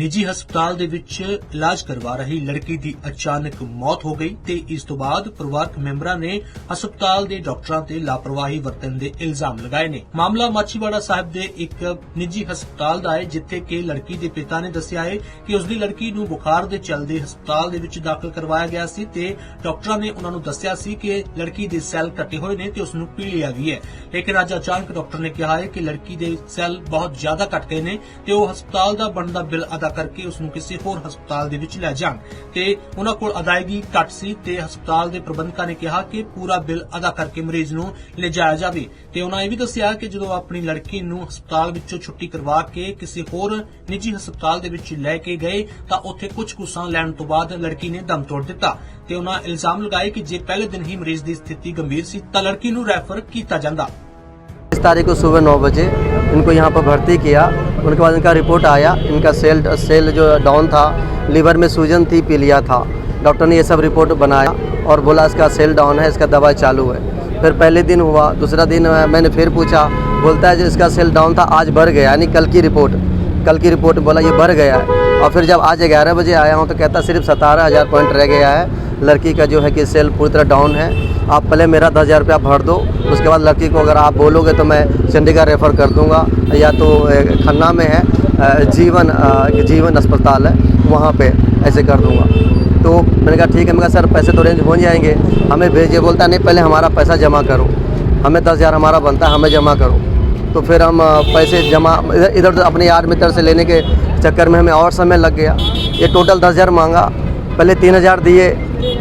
ਨਿੱਜੀ ਹਸਪਤਾਲ ਦੇ ਵਿੱਚ ਇਲਾਜ ਕਰਵਾ ਰਹੀ ਲੜਕੀ ਦੀ ਅਚਾਨਕ ਮੌਤ ਹੋ ਗਈ ਤੇ ਇਸ ਤੋਂ ਬਾਅਦ ਪਰਿਵਾਰਕ ਮੈਂਬਰਾਂ ਨੇ ਹਸਪਤਾਲ ਦੇ ਡਾਕਟਰਾਂ ਤੇ ਲਾਪਰਵਾਹੀ ਵਰਤਣ ਦੇ ਇਲਜ਼ਾਮ ਲਗਾਏ ਨੇ। ਮਾਮਲਾ ਮਾਚੀਵਾੜਾ ਸਾਹਿਬ ਦੇ ਇੱਕ ਨਿੱਜੀ ਹਸਪਤਾਲ ਦਾ ਹੈ, ਜਿੱਥੇ ਕਿ ਲੜਕੀ ਦੇ ਪਿਤਾ ਨੇ ਦੱਸਿਆ ਹੈ ਕਿ ਉਸ ਦੀ ਲੜਕੀ ਨੂੰ ਬੁਖਾਰ ਦੇ ਚੱਲਦੇ ਹਸਪਤਾਲ ਦੇ ਵਿੱਚ ਦਾਖਲ ਕਰਵਾਇਆ ਗਿਆ ਸੀ ਤੇ ਡਾਕਟਰਾਂ ਨੇ ਉਹਨਾਂ ਨੂੰ ਦੱਸਿਆ ਸੀ ਕਿ ਲੜਕੀ ਦੇ ਸੈੱਲ ਕੱਟੇ ਹੋਏ ਨੇ ਤੇ ਉਸ ਨੂੰ ਪੀਲੀਆ ਵੀ ਹੈ। ਲੇਕਿਨ ਅੱਜ ਅਚਾਨਕ ਡਾਕਟਰ ਨੇ ਕਿਹਾ ਹੈ ਕਿ ਲੜਕੀ ਦੇ ਸੈੱਲ ਬਹੁਤ ਜ਼ਿਆਦਾ ਘਟ ਗਏ ਨੇ ਤੇ ਉਹ ਹਸਪਤਾਲ ਦਾ ਬਣਦਾ ਬਿੱਲ ਅਦਾ ਕਰਕੇ ਉਸ ਨੂੰ ਕਿਸੇ ਹੋਰ ਹਸਪਤਾਲ ਦੇ ਵਿੱਚ ਲੈ ਜਾਣ। ਤੇ ਉਹਨਾਂ ਕੋਲ ਅਦਾਇਗੀ ਘੱਟ ਸੀ ਤੇ ਹਸਪਤਾਲ ਦੇ ਪ੍ਰਬੰਧਕਾਂ ਨੇ ਕਿਹਾ ਕਿ ਪੂਰਾ ਬਿੱਲ ਅਦਾ ਕਰਕੇ ਮਰੀਜ਼ ਨੂੰ ਲਿਜਾਇਆ ਜਾਵੇ। ਤੇ ਉਹਨਾਂ ਇਹ ਵੀ ਦੱਸਿਆ ਕਿ ਜਦੋਂ ਆਪਣੀ ਲੜਕੀ ਨੂੰ ਹਸਪਤਾਲ ਵਿੱਚੋਂ ਛੁੱਟੀ ਕਰਵਾ ਕੇ ਕਿਸੇ ਹੋਰ ਨਿੱਜੀ ਹਸਪਤਾਲ ਦੇ ਵਿੱਚ ਲੈ ਕੇ ਗਏ, ਤਾਂ ਉੱਥੇ ਕੁਝ ਕੁਸਾਂ ਲੈਣ ਤੋਂ ਬਾਅਦ ਲੜਕੀ ਨੇ ਦਮ ਤੋੜ ਦਿੱਤਾ। ਤੇ ਉਹਨਾਂ ਇਲਜ਼ਾਮ ਲਗਾਏ ਕਿ ਜੇ ਪਹਿਲੇ ਦਿਨ ਹੀ ਮਰੀਜ਼ ਦੀ ਸਥਿਤੀ ਗੰਭੀਰ ਸੀ, ਤਾਂ ਲੜਕੀ ਨੂੰ ਰੈਫਰ ਕੀਤਾ ਜਾਂਦਾ। इस तारीख को सुबह नौ बजे इनको यहाँ पर भर्ती किया। उनके बाद इनका रिपोर्ट आया। इनका सेल सेल जो डाउन था, लीवर में सूजन थी, पीलिया था। डॉक्टर ने ये सब रिपोर्ट बनाया और बोला इसका सेल डाउन है, इसका दवाई चालू है। फिर पहले दिन हुआ, दूसरा दिन मैंने फिर पूछा, बोलता है जो इसका सेल डाउन था, आज बढ़ गया, यानी कल की रिपोर्ट। कल की रिपोर्ट बोला ये बढ़ गया है। और फिर जब आज ग्यारह बजे आया हूँ तो कहता सिर्फ़ सतारह हज़ार पॉइंट रह गया है। लड़की का जो है कि सेल पूरी तरह डाउन है। आप पहले मेरा दस हज़ार रुपया भर दो, उसके बाद लड़की को अगर आप बोलोगे तो मैं चंडीगढ़ रेफ़र कर दूँगा। या तो खन्ना में है जीवन जीवन अस्पताल है, वहाँ पे ऐसे कर दूँगा। तो मैंने कहा, ठीक है। मैं कहा, सर, पैसे तो रेंज हो जाएँगे। हमें भेजिए। बोलता, नहीं, पहले हमारा पैसा जमा करो। हमें दस हज़ार हमारा बनता है, हमें जमा करो। तो फिर हम पैसे जमा, इधर इधर उधर अपने यार मित्र से लेने के चक्कर में हमें और समय लग गया। ये टोटल दस हज़ार मांगा। पहले तीन हज़ार दिए।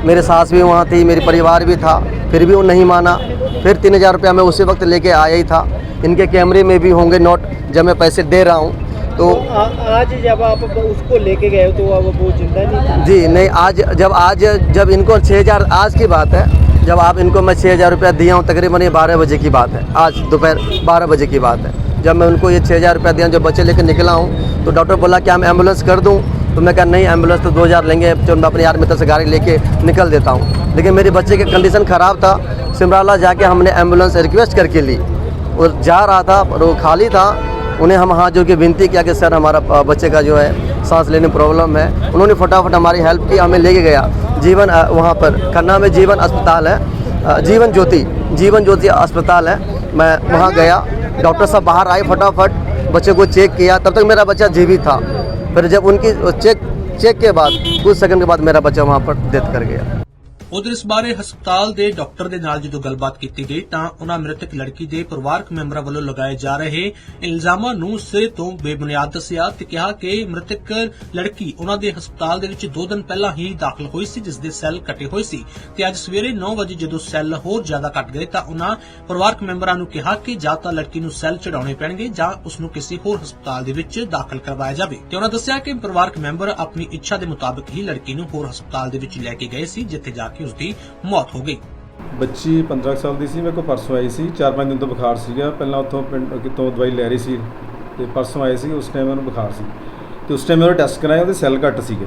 मेरे सास भी वहाँ थी, मेरी परिवार भी था। फिर भी वो नहीं माना। फिर तीन हज़ार रुपया मैं उसी वक्त लेके आया ही था। इनके कैमरे में भी होंगे नोट जब मैं पैसे दे रहा हूँ। तो तो आ, आज जब आप उसको लेके गए तो अब वो ज़िंदा नहीं जी नहीं आज जब आज जब इनको छः हज़ार आज की बात है जब आप इनको मैं छः हज़ार रुपया दिया हूँ तकरीबन ये बारह बजे की बात है। आज दोपहर बारह बजे की बात है। जब मैं उनको ये छः हज़ार रुपया दिया जब बच्चे लेकर निकला हूँ तो डॉक्टर बोला कि हम एंबुलेंस कर दूँ। तो मैं कहा, नहीं एंबुलेंस तो दो हज़ार लेंगे, जो मैं अपने यार मित्र से गाड़ी लेके निकल देता हूँ। लेकिन मेरे बच्चे की कंडीशन ख़राब था। सिमराला जाके हमने एंबुलेंस रिक्वेस्ट करके ली और जा रहा था और वो खाली था। उन्हें हम हाथ जोड़ के विनती किया कि, सर, हमारा बच्चे का जो है, सांस लेने प्रॉब्लम है। उन्होंने फटाफट हमारी हेल्प की, हमें लेके गया। जीवन वहाँ पर, खन्ना में जीवन अस्पताल है। जीवन ज्योति जीवन ज्योति अस्पताल है। मैं वहाँ गया। डॉक्टर साहब बाहर आए फटाफट, बच्चे को चेक किया। तब तक मेरा बच्चा जीवित था। फिर जब उनकी चेक चेक के बाद कुछ सेकंड के बाद मेरा बच्चा वहाँ पर डेथ कर गया ਉਧਰ ਇਸ ਬਾਰੇ ਹਸਪਤਾਲ ਦੇ ਡਾਕਟਰ ਦੇ ਨਾਲ ਜਦੋਂ ਗੱਲਬਾਤ ਕੀਤੀ ਗਈ ਤਾਂ ਉਹਨਾਂ ਮ੍ਰਿਤਕ ਲੜਕੀ ਦੇ ਪਰਿਵਾਰਕ ਮੈਂਬਰਾਂ ਵੱਲੋਂ ਲਗਾਏ ਜਾ ਰਹੇ ਇਲਜ਼ਾਮਾਂ ਨੂੰ ਸਿਰੇ ਤੋਂ ਬੇਬੁਨਿਆਦ ਦੱਸਿਆ ਤੇ ਕਿਹਾ ਕਿ ਮ੍ਰਿਤਕ ਲੜਕੀ ਉਹਨਾਂ ਦੇ ਹਸਪਤਾਲ ਦੇ ਵਿੱਚ 2 ਦਿਨ ਪਹਿਲਾਂ ਹੀ ਦਾਖਲ ਹੋਈ ਸੀ, ਜਿਸ ਦੇ ਸੈੱਲ ਕੱਟੇ ਹੋਏ ਸੀ ਤੇ ਅੱਜ ਸਵੇਰੇ 9 ਵਜੇ ਜਦੋਂ ਸੈੱਲ ਹੋਰ ਜ਼ਿਆਦਾ ਕੱਟ ਗਏ ਤਾਂ ਉਹਨਾਂ ਪਰਿਵਾਰਕ ਮੈਂਬਰਾਂ ਨੂੰ ਕਿਹਾ ਕਿ ਜਾਂ ਤਾਂ ਲੜਕੀ ਨੂੰ ਸੈੱਲ ਚੜਾਉਣੇ ਪੈਣਗੇ ਜਾਂ ਉਸ ਨੂੰ ਕਿਸੇ ਹੋਰ ਹਸਪਤਾਲ ਦੇ ਵਿੱਚ ਦਾਖਲ ਕਰਵਾਇਆ ਜਾਵੇ। ਤੇ ਉਹਨਾਂ ਦੱਸਿਆ ਕਿ ਪਰਿਵਾਰਕ ਮੈਂਬਰ ਆਪਣੀ ਇੱਛਾ ਦੇ ਮੁਤਾਬਕ ਹੀ ਲੜਕੀ ਨੂੰ ਹੋਰ ਹਸਪਤਾਲ ਦੇ ਵਿੱਚ ਲੈ ਕੇ ਗਏ ਸੀ, ਜਿੱਥੇ ਜਾ ਕੇ ਉਸ ਦੀ ਮੌਤ ਹੋ ਗਈ। ਬੱਚੀ 15 ਕੁ ਸਾਲ ਦੀ ਸੀ ਮੇਰੇ ਕੋਲ ਪਰਸੋਂ ਆਈ ਸੀ। 4-5 ਦਿਨ ਤੋਂ ਬੁਖਾਰ ਸੀਗਾ। ਪਹਿਲਾਂ ਉੱਥੋਂ ਪਿੰਡ ਕਿਤੋਂ ਦਵਾਈ ਲੈ ਰਹੀ ਸੀ ਤੇ ਪਰਸੋਂ ਆਏ ਸੀ ਉਸ ਟਾਈਮ ਉਹਨੂੰ ਬੁਖਾਰ ਸੀ। ਤੇ ਉਸ ਟਾਈਮ ਉਹਦੇ ਟੈਸਟ ਕਰਾਏ ਉਹਦੇ ਸੈੱਲ ਘੱਟ ਸੀਗੇ।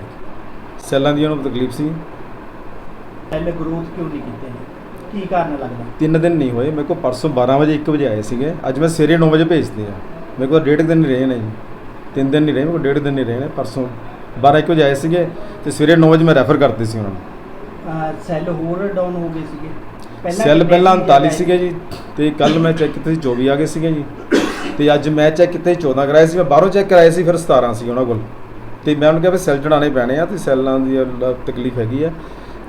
ਸੈੱਲਾਂ ਦੀ ਉਹਨੂੰ ਤਕਲੀਫ ਸੀ। ਸੈੱਲ ਗਰੋਥ ਕਿਉਂ ਨਹੀਂ ਕੀਤੇ ਨੇ? ਕੀ ਕਾਰਨ ਲੱਗਦਾ? ਤਿੰਨ ਦਿਨ ਨਹੀਂ ਹੋਏ। ਮੇਰੇ ਕੋਲ ਪਰਸੋਂ 12 ਵਜੇ 1 ਵਜੇ ਆਏ ਸੀਗੇ। ਅੱਜ ਮੈਂ ਸਵੇਰੇ 9 ਵਜੇ ਭੇਜਦੇ ਆ। ਮੇਰੇ ਕੋਲ ਡੇਢ ਕੁ ਦਿਨ ਨਹੀਂ ਰਹੇ ਨੇ ਜੀ। ਤਿੰਨ ਦਿਨ ਨਹੀਂ ਰਹੇ ਮੇਰੇ ਕੋਲ ਡੇਢ ਦਿਨ ਨਹੀਂ ਰਹੇ ਨੇ। ਪਰਸੋਂ 12 1 ਵਜੇ ਆਏ ਸੀਗੇ ਤੇ ਸਵੇਰੇ 9 ਵਜੇ ਮੈਂ ਰੈਫਰ ਕਰਤੇ ਸੀ ਉਹਨਾਂ ਨੂੰ। ਸੈੱਲ ਹੋਰ ਡਾਊਨ ਹੋ ਗਏ ਸੀਗੇ। ਸੈੱਲ ਪਹਿਲਾਂ ਸੀ 39 ਸੀਗੇ ਜੀ ਤੇ ਕੱਲ ਮੈਂ ਚੈੱਕ ਕੀਤੇ ਸੀ 24 ਆ ਗਏ ਸੀਗੇ ਜੀ। ਤੇ ਅੱਜ ਮੈਂ ਚੈੱਕ ਕੀਤੇ 14 ਕਰਾਏ ਸੀ ਮੈਂ ਬਾਹਰੋਂ ਚੈੱਕ ਕਰਾਏ ਸੀ ਫਿਰ 17 ਸੀ ਉਹਨਾਂ ਕੋਲ। ਤੇ ਮੈਂ ਉਹਨੂੰ ਕਿਹਾ ਵੀ ਸੈੱਲ ਚੜਾਉਣੇ ਪੈਣੇ ਆ ਤੇ ਸੈੱਲਾਂ ਦੀ ਤਕਲੀਫ ਹੈਗੀ ਆ।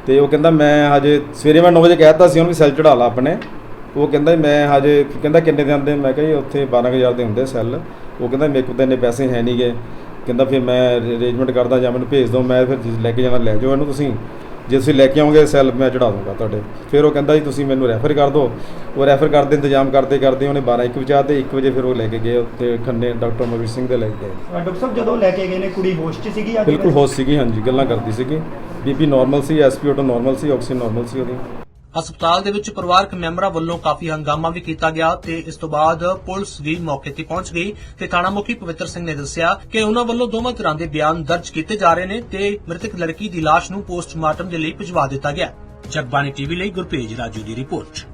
ਤੇ ਉਹ ਕਹਿੰਦਾ ਮੈਂ ਹਜੇ ਸਵੇਰੇ ਮੈਂ 9 ਵਜੇ ਕਹਿਤਾ ਸੀ ਉਹਨੂੰ ਵੀ ਸੈੱਲ ਚੜਾ ਲਾ ਆਪਣੇ। ਉਹ ਕਹਿੰਦਾ ਮੈਂ ਹਜੇ ਕਹਿੰਦਾ ਕਿੰਨੇ ਦੇ ਆਉਂਦੇ ਮੈਂ ਕਿਹਾ ਜੀ ਉੱਥੇ 12000 ਦੇ ਹੁੰਦੇ ਸੈੱਲ ਉਹ ਕਹਿੰਦਾ ਮੇਰੇ ਕੋਲ ਤਾਂ ਇੰਨੇ ਪੈਸੇ ਹੈ ਨਹੀਂਗੇ ਕਹਿੰਦਾ ਫਿਰ ਮੈਂ ਅਰੇਂਜਮੈਂਟ ਕਰਦਾ ਜਾਂ ਮੈਨੂੰ ਭੇਜ ਦਿਓ ਮੈਂ ਫਿਰ ਲੈ ਕੇ ਜਾਣਾ ਲੈ ਜਾਓ ਇਹਨੂੰ ਤੁਸੀਂ। ਜੇ ਤੁਸੀਂ ਲੈ ਕੇ ਆਓਗੇ ਸੈੱਲ ਮੈਂ ਚੜਾ ਦੂੰਗਾ ਤੁਹਾਡੇ। ਫਿਰ ਉਹ ਕਹਿੰਦਾ ਜੀ ਤੁਸੀਂ ਮੈਨੂੰ ਰੈਫਰ ਕਰ ਦਿਓ। ਉਹ ਰੈਫਰ ਕਰਦੇ ਇੰਤਜ਼ਾਮ ਕਰਦੇ ਕਰਦੇ ਉਹਨੇ 12 1 ਵਜੇ ਤੇ 1 ਵਜੇ ਫਿਰ ਉਹ ਲੈ ਕੇ ਗਏ ਉੱਤੇ ਖੰਨੇ ਡਾਕਟਰ ਮਗਰ ਸਿੰਘ ਦੇ ਲੈ ਕੇ ਗਏ। ਡਾਕਟਰ ਸਾਹਿਬ ਜਦੋਂ ਲੈ ਕੇ ਗਏ ਨੇ ਕੁੜੀ ਹੋਸ਼ 'ਚ ਸੀਗੀ ਜਾਂ ਬਿਲਕੁਲ ਹੋਸ਼ ਸੀਗੀ ਹਾਂਜੀ ਗੱਲਾਂ ਕਰਦੀ ਸੀਗੀ। ਬੀਪੀ ਨਾਰਮਲ ਸੀ ਐਸਪੀਓ ਨਾਰਮਲ ਸੀ ਆਕਸੀਜਨ ਨਾਰਮਲ ਸੀ ਉਹਦੀ। ਹਸਪਤਾਲ ਦੇ ਵਿੱਚ ਪਰਿਵਾਰਕ ਮੈਂਬਰਾਂ ਵੱਲੋਂ ਕਾਫੀ ਹੰਗਾਮਾ ਵੀ ਕੀਤਾ ਗਿਆ ਤੇ ਇਸ ਤੋਂ ਬਾਅਦ ਪੁਲਿਸ ਵੀ ਮੌਕੇ ਤੇ ਪਹੁੰਚ ਗਈ ਤੇ ਥਾਣਾ ਮੁਖੀ ਪਵਿੱਤਰ ਸਿੰਘ ਨੇ ਦੱਸਿਆ ਕਿ ਉਹਨਾਂ ਵੱਲੋਂ ਦੋਵਾਂ ਤਰ੍ਹਾਂ ਦੇ ਬਿਆਨ ਦਰਜ ਕੀਤੇ ਜਾ ਰਹੇ ਨੇ ਤੇ ਮ੍ਰਿਤਕ ਲੜਕੀ ਦੀ ਲਾਸ਼ ਨੂੰ ਪੋਸਟਮਾਰਟਮ ਦੇ ਲਈ ਭਿਜਵਾ ਦਿੱਤਾ ਗਿਆ। ਜਗਬਾਣੀ ਟੀਵੀ ਲਈ ਗੁਰਪੇਜ ਰਾਜੂ ਦੀ ਰਿਪੋਰਟ।